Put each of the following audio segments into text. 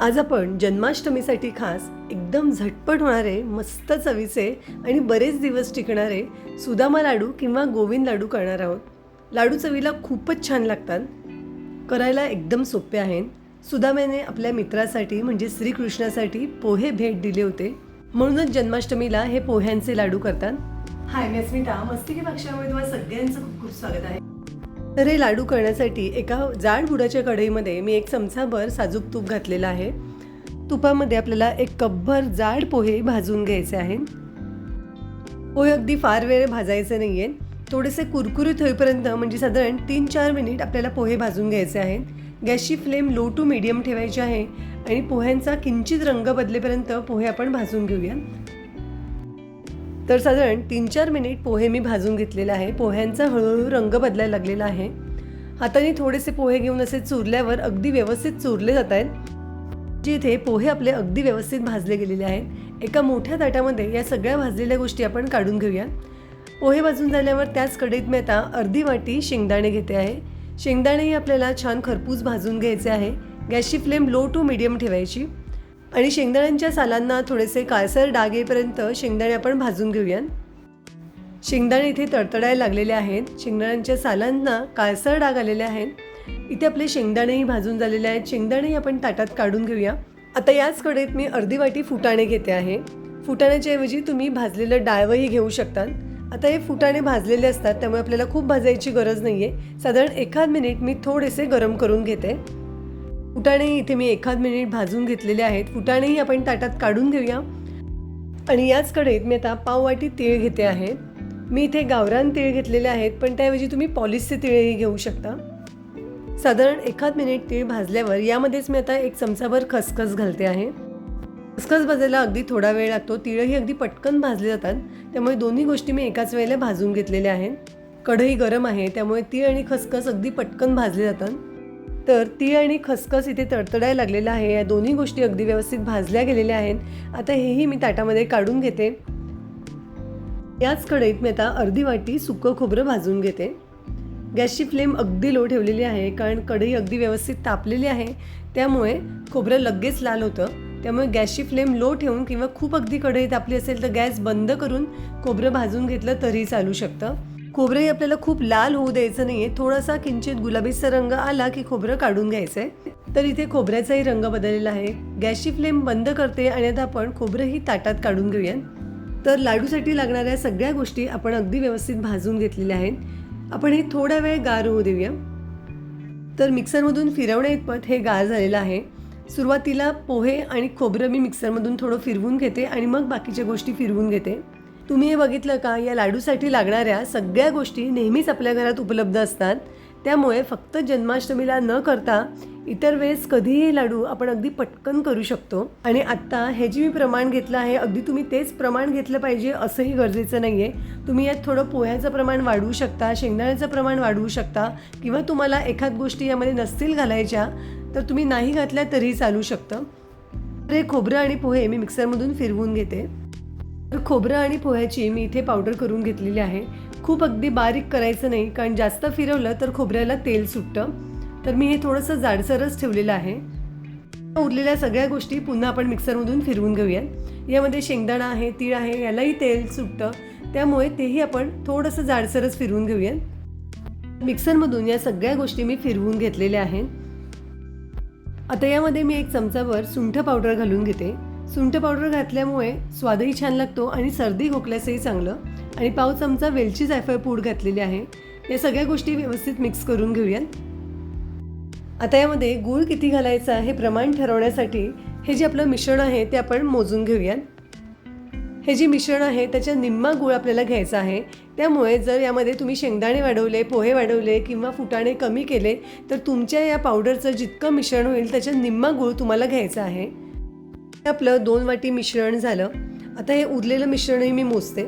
आज आपण जन्माष्टमीसाठी खास एकदम झटपट होणारे मस्त चवीचे आणि बरेच दिवस टिकणारे सुदामा लाडू किंवा गोविंद लाडू करणार आहोत. लाडू चवीला खूपच छान लागतात. करायला एकदम सोपे आहेत. सुदाम्याने आपल्या मित्रासाठी म्हणजे श्रीकृष्णासाठी पोहे भेट दिले होते. म्हणूनच जन्माष्टमीला हे पोह्यांचे लाडू करतात. हाय मी अस्मिता. मस्तिकी पक्षामध्ये तुम्हाला सगळ्यांचं खूप खूप स्वागत आहे. तर हे लाडू करण्यासाठी एका जाड बुडाच्या कढईमध्ये मी एक चमचाभर साजूक तूप घातलेलं आहे. तुपामध्ये आपल्याला एक कपभर जाड पोहे भाजून घ्यायचे आहेत पोहे अगदी फार वेळ भाजायचे नाही आहेत थोडेसे कुरकुरीत होईपर्यंत म्हणजे साधारण तीन चार मिनिट आपल्याला पोहे भाजून घ्यायचे आहेत. गॅसची फ्लेम लो टू मिडियम ठेवायची आहे आणि पोह्यांचा किंचित रंग बदलेपर्यंत पोहे आपण भाजून घेऊया. तर साधारण तीन चार मिनिट पोहे मी भाजून घेतलेले आहे. पोह्यांचा हळूहळू रंग बदलायला लागलेला आहे. हाताने थोडेसे पोहे घेऊन असे चुरल्यावर अगदी व्यवस्थित चुरले जात आहेत. जिथे पोहे आपले अगदी व्यवस्थित भाजले गेलेले आहेत. एका मोठ्या ताटामध्ये या सगळ्या भाजलेल्या गोष्टी आपण काढून घेऊया. पोहे भाजून झाल्यावर त्याच कढईत मी आता अर्धी वाटी शेंगदाणे घेते आहे. शेंगदाणेही आपल्याला छान खरपूस भाजून घ्यायचे आहे. गॅसची फ्लेम लो टू मिडियम ठेवायची. आणि शेंगदाण्यांच्या सालांना थोडेसे काळसर डाग येईपर्यंत शेंगदाणे आपण भाजून घेऊया शेंगदाणे इथे तडतडायला लागलेले आहेत. शेंगदाण्यांच्या सालांना काळसर डाग आलेले आहेत. इथे आपले शेंगदाणेही भाजून झालेले आहेत. शेंगदाणेही आपण ताटात काढून घेऊया. आता याच कडेत मी अर्धी वाटी फुटाणे घेते आहे. फुटाण्याच्या ऐवजी तुम्ही भाजलेलं डाळवही घेऊ शकता आता हे फुटाणे भाजलेले असतात त्यामुळे आपल्याला खूप भाजायची गरज नाही आहे साधारण एखाद मिनिट मी थोडेसे गरम करून घेते. फुटाणे इथे मी एखाद मिनिट भाजून घेतलेले आहेत. फुटाणेही आपण ताटात काढून घेऊया. आणि याच कढईत मी आता पाववाटी तीळ घेते आहे. मी इथे गावरान तीळ घेतलेले आहेत पण त्याऐवजी तुम्ही पॉलिशचे तीळही घेऊ शकता. साधारण एखाद मिनिट तीळ भाजल्यावर यामध्येच मी आता एक चमचाभर खसखस घालते आहे. खसखस भाजायला अगदी थोडा वेळ लागतो. तिळही अगदी पटकन भाजले जातात. त्यामुळे दोन्ही गोष्टी मी एकाच वेळेला भाजून घेतलेल्या आहेत. कढई गरम आहे त्यामुळे तीळ आणि खसखस अगदी पटकन भाजले जातात. तर तीळ आणि खसखस इथे तडतडायला लागलेलं आहे. या दोन्ही गोष्टी अगदी व्यवस्थित भाजल्या गेलेल्या आहेत. आता हेही मी ताटामध्ये काढून घेते. याच कढईत मी आता अर्धी वाटी सुकं खोबरं भाजून घेते. गॅसची फ्लेम अगदी लो ठेवलेली आहे कारण कढई अगदी व्यवस्थित तापलेली आहे. त्यामुळे खोबरं लगेच लाल होतं. त्यामुळे गॅसची फ्लेम लो ठेवून किंवा खूप अगदी कढई तापली असेल तर गॅस बंद करून खोबरं भाजून घेतलं तरी चालू शकतं. खोबरंही आपल्याला खूप लाल होऊ द्यायचं नाही आहे थोडासा किंचित गुलाबीचा रंग आला की खोबरं काढून घ्यायचं आहे तर इथे खोबऱ्याचाही रंग बदललेला आहे. गॅसची फ्लेम बंद करते आणि आता आपण खोबरंही ताटात काढून घेऊया तर लाडूसाठी लागणाऱ्या सगळ्या गोष्टी आपण अगदी व्यवस्थित भाजून घेतलेल्या आहेत. आपण हे थोडा वेळ गार होऊ देऊया. तर मिक्सरमधून फिरवण्या इतपत हे गार झालेलं आहे. सुरुवातीला पोहे आणि खोबरं मी मिक्सरमधून थोडं फिरवून घेते आणि मग बाकीच्या गोष्टी फिरवून घेते. तुम्ही हे बघितलं का? या लाडूसाठी लागणाऱ्या सगळ्या गोष्टी नेहमीच आपल्या घरात उपलब्ध असतात. त्यामुळे फक्त जन्माष्टमीला न करता इतर वेळेस कधीही लाडू आपण अगदी पटकन करू शकतो. आणि आत्ता हे जे मी प्रमाण घेतलं आहे अगदी तुम्ही तेच प्रमाण घेतलं पाहिजे असंही गरजेचं नाही आहे तुम्ही यात थोडं पोह्याचं प्रमाण वाढवू शकता शेंगदाण्याचं प्रमाण वाढवू शकता किंवा तुम्हाला एखाद गोष्टी यामध्ये नसतील घालायच्या तर तुम्ही नाही घातल्या तरीही चालू शकतं. तर हे खोबरं आणि पोहे मी मिक्सरमधून फिरवून घेते. तर खोबरं आणि पोह्याची मी इथे पावडर करून घेतलेली आहे. खूप अगदी बारीक करायचं नाही कारण जास्त फिरवलं तर खोबऱ्याला तेल सुटतं. तर मी हे थोडंसं जाडसरच ठेवलेलं आहे. उरलेल्या सगळ्या गोष्टी पुन्हा आपण मिक्सरमधून फिरवून घेऊयात. यामध्ये शेंगदाणा आहे तीळ आहे यालाही तेल सुटतं. त्यामुळे तेही आपण थोडंसं जाडसरच फिरवून घेऊयात. मिक्सरमधून या सगळ्या गोष्टी मी फिरवून घेतलेल्या आहेत. आता यामध्ये मी एक चमचाभर सुंठ पावडर घालून घेते. सुंठ पावडर घातल्यामुळे स्वादही छान लागतो आणि सर्दी खोकल्यासही चांगलं. आणि पाव चमचा वेलची जायफळ पूड घातलेली आहे. या सगळ्या गोष्टी व्यवस्थित मिक्स करून घेऊयात. आता यामध्ये गूळ किती घालायचा हे प्रमाण ठरवण्यासाठी हे जे आपलं मिश्रण आहे ते आपण मोजून घेऊयात. हे जे मिश्रण आहे त्याच्या निम्मा गूळ आपल्याला घ्यायचा आहे. त्यामुळे जर यामध्ये तुम्ही शेंगदाणे वाढवले पोहे वाढवले किंवा फुटाणे कमी केले तर तुमच्या या पावडरचं जितकं मिश्रण होईल त्याच्या निम्मा गूळ तुम्हाला घ्यायचा आहे. आपलं दोन वाटी मिश्रण झालं. आता हे उरलेलं मिश्रणही मी मोजते.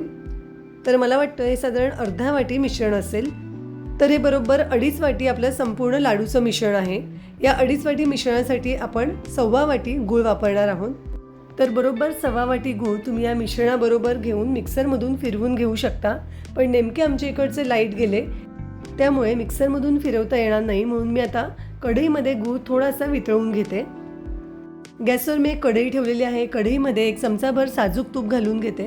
तर मला वाटतं हे साधारण अर्धा वाटी मिश्रण असेल. तर हे बरोबर अडीच वाटी आपलं संपूर्ण लाडूचं मिश्रण आहे. या अडीच वाटी मिश्रणासाठी आपण सव्वा वाटी गूळ वापरणार आहोत. तर बरोबर सव्वा वाटी गूळ तुम्ही या मिश्रणाबरोबर घेऊन मिक्सरमधून फिरवून घेऊ शकता. पण नेमके आमच्या इकडचे लाइट गेले. त्यामुळे मिक्सरमधून फिरवता येणार नाही. म्हणून मी आता कढईमध्ये गूळ थोडासा वितळून घेते. गॅसवर मी एक कढई ठेवलेली आहे. कढईमध्ये एक चमचाभर साजूक तूप घालून घेते.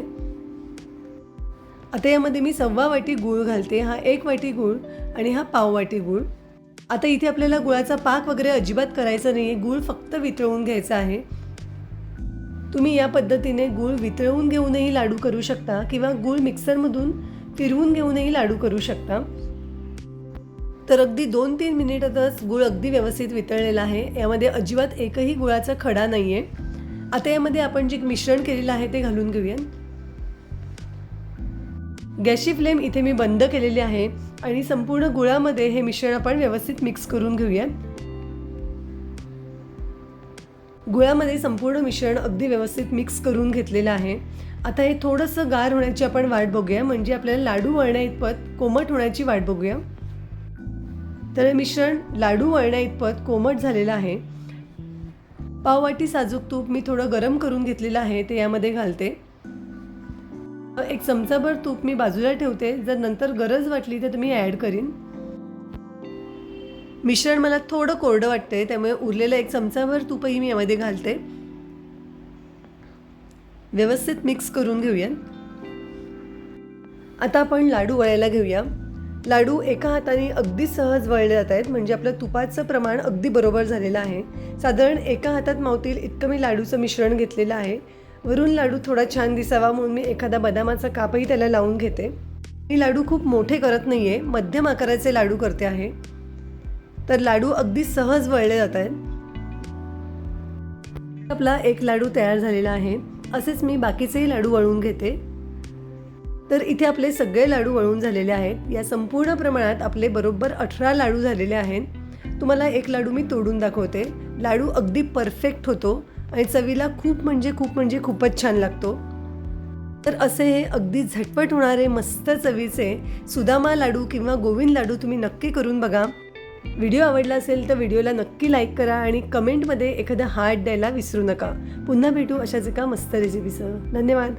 आता यामध्ये मी सव्वा वाटी गूळ घालते. हा एक वाटी गूळ आणि हा पाव वाटी गूळ. आता इथे आपल्याला गुळाचा पाक वगैरे अजिबात करायचा नाही आहे गूळ फक्त वितळवून घ्यायचा आहे. तुम्ही या पद्धतीने गूळ वितळवून घेऊनही लाडू करू शकता किंवा गूळ मिक्सरमधून फिरवून घेऊनही लाडू करू शकता. तर अगदी दोन तीन मिनिटातच गुळ अगदी व्यवस्थित वितळलेला आहे. यामध्ये अजिबात एकही गुळाचा खडा नाही आहे आता यामध्ये आपण जे मिश्रण केलेलं आहे ते घालून घेऊया. गॅसची फ्लेम इथे मी बंद केलेली आहे आणि संपूर्ण गुळामध्ये हे मिश्रण आपण व्यवस्थित मिक्स करून घेऊया. गुळामध्ये संपूर्ण मिश्रण अगदी व्यवस्थित मिक्स करून घेतलेलं आहे. आता हे थोडंसं गार होण्याची आपण वाट बघूया. म्हणजे आपल्याला लाडू वळण्या इतपत कोमट होण्याची वाट बघूया. तर हे मिश्रण लाडू वळण्या इतपत कोमट झालेलं आहे. पाववाटी साजूक तूप मी थोडं गरम करून घेतलेलं आहे ते यामध्ये घालते. एक चमचाभर तूप मी बाजूला ठेवते जर नंतर गरज वाटली तर तुम्ही ॲड करीन. मिश्रण मला थोडं कोरडं वाटतंय त्यामुळे उरलेलं एक चमचाभर तूपही मी यामध्ये घालते. व्यवस्थित मिक्स करून घेऊया आता आपण लाडू वळायला घेऊया. लाडू एका हाताने अगदी सहज वळले जात आहेत म्हणजे आपलं तुपाचं प्रमाण अगदी बरोबर झालेलं आहे. साधारण एका हातात मावतील इतकं मी लाडूचं मिश्रण घेतलेलं आहे. वरून लाडू थोडा छान दिसावा म्हणून मी एखादा बदामाचा कापही त्याला लावून घेते. मी लाडू खूप मोठे करत नाही आहे मध्यम आकाराचे लाडू करते आहे. तर लाडू अगदी सहज वळले जात आहेत. आपला एक लाडू तयार झालेला आहे. असेच मी बाकीचेही लाडू वळून घेते. तर इथे आपले सगळे लाडू वळून झालेले आहेत. या संपूर्ण प्रमाणात आपले बरोबर अठरा लाडू झालेले आहेत. तुम्हाला एक लाडू मी तोडून दाखवते. लाडू अगदी परफेक्ट होतो आणि चवीला खूप म्हणजे खूप म्हणजे खूपच छान लागतो. तर असे हे अगदी झटपट होणारे मस्त चवीचे सुदामा लाडू किंवा गोविंद लाडू तुम्ही नक्की करून बघा. व्हिडिओ आवडला असेल तर व्हिडिओला नक्की लाईक करा आणि कमेंटमध्ये एखादा हार्ट द्यायला विसरू नका. पुन्हा भेटू अशाच एका मस्त रेसिपीसह धन्यवाद.